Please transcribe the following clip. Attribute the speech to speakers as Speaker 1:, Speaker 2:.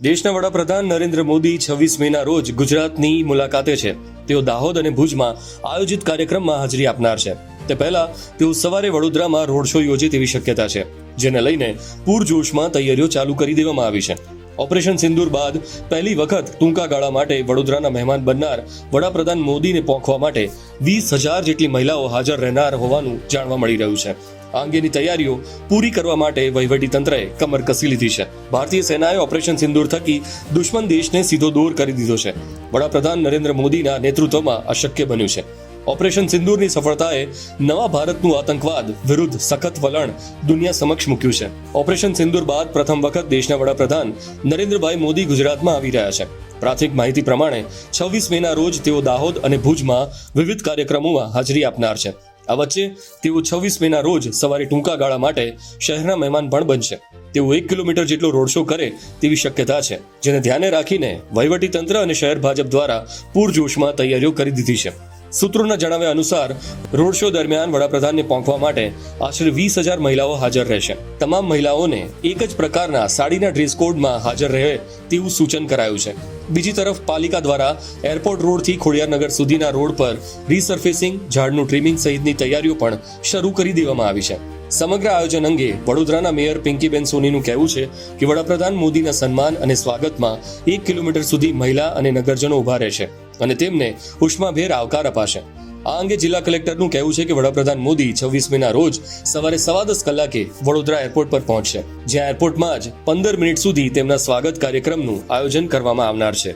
Speaker 1: દેશના વડાપ્રધાન નરેન્દ્ર મોદી છવ્વીસ મેના રોજ ગુજરાતની મુલાકાતે છે. તેઓ દાહોદ અને ભુજમાં આયોજિત કાર્યક્રમમાં હાજરી આપનાર છે. તે પહેલા તેઓ સવારે વડોદરામાં રોડ શો યોજે તેવી શક્યતા છે, જેને લઈને પૂરજોશમાં તૈયારીઓ ચાલુ કરી દેવામાં આવી છે. ઓપરેશન સિંદૂર બાદ પહેલી વખત ટૂંકા ગાળા માટે વડોદરાના મહેમાન બનનાર વડાપ્રધાન મોદીને પહોંચવા માટે વીસ હજાર જેટલી મહિલાઓ હાજર રહેનાર હોવાનું જાણવા મળી રહ્યું છે. આ અંગેની તૈયારીઓ પૂરી કરવા માટે તંત્રએ કમર કસી લીધી છે. ભારતીય સેનાએ ઓપરેશન સિંદૂર થકી દુશ્મન દેશને સીધો દૂર કરી દીધો છે. વડાપ્રધાન નરેન્દ્ર મોદીના નેતૃત્વમાં અશક્ય બન્યું છે. ઓપરેશન સિંદૂરની સફળતાએ નવા ભારતનું આતંકવાદ વિરુદ્ધ સખત વલણ દુનિયા સમક્ષ મૂક્યું છે. ઓપરેશન સિંદૂર બાદ પ્રથમ વખત દેશના વડાપ્રધાન નરેન્દ્રભાઈ મોદી ગુજરાતમાં આવી રહ્યા છે. પ્રાથમિક માહિતી પ્રમાણે છવ્વીસ મેના રોજ તેઓ દાહોદ અને ભુજમાં વિવિધ કાર્યક્રમોમાં હાજરી આપનાર છે. આ વચ્ચે તેઓ છવ્વીસ મેના રોજ સવારે ટૂંકા ગાળા માટે શહેરના મહેમાન પણ બનશે. તેઓ એક કિલોમીટર જેટલો રોડ શો કરે તેવી શક્યતા છે, જેને ધ્યાને રાખીને વહીવટી તંત્ર અને શહેર ભાજપ દ્વારા પૂરજોશમાં તૈયારીઓ કરી દીધી છે. સૂત્રોના જણાવ્યા અનુસાર, રોડ શો દરમિયાન વડાપ્રધાનને પહોંચવા માટે આશરે વીસ હજાર મહિલાઓ હાજર રહેશે. તમામ મહિલાઓને એક જ પ્રકારના સાડીના ડ્રેસ કોડમાં હાજર રહે તેવું સૂચન કરાયું છે. બીજી તરફ, પાલિકા દ્વારા એરપોર્ટ રોડથી ખોડિયારનગર સુધીના રોડ પર રીસર્ફેસિંગ ઝાડનું ટ્રીમિંગ સહિતની તૈયારીઓ પણ શરૂ કરી દેવામાં આવી છે. સમગ્ર આયોજન અંગે વડોદરાના મેયર પિંકીબેન સોનીનું કહેવું છે કે વડાપ્રધાન મોદીના સન્માન અને સ્વાગતમાં એક કિલોમીટર સુધી મહિલા અને નગરજનો ઊભા રહેશે. અને તેમને ઉષ્માભેર આવકાર અપાશે. આ અંગે જિલ્લા કલેક્ટરનું કહેવું છે કે વડાપ્રધાન મોદી છવ્વીસ મેના રોજ સવારે સવા દસ કલાકે વડોદરા એરપોર્ટ પર પહોંચશે, જ્યાં એરપોર્ટમાં જ પંદર મિનિટ સુધી તેમના સ્વાગત કાર્યક્રમનું આયોજન કરવામાં આવનાર છે.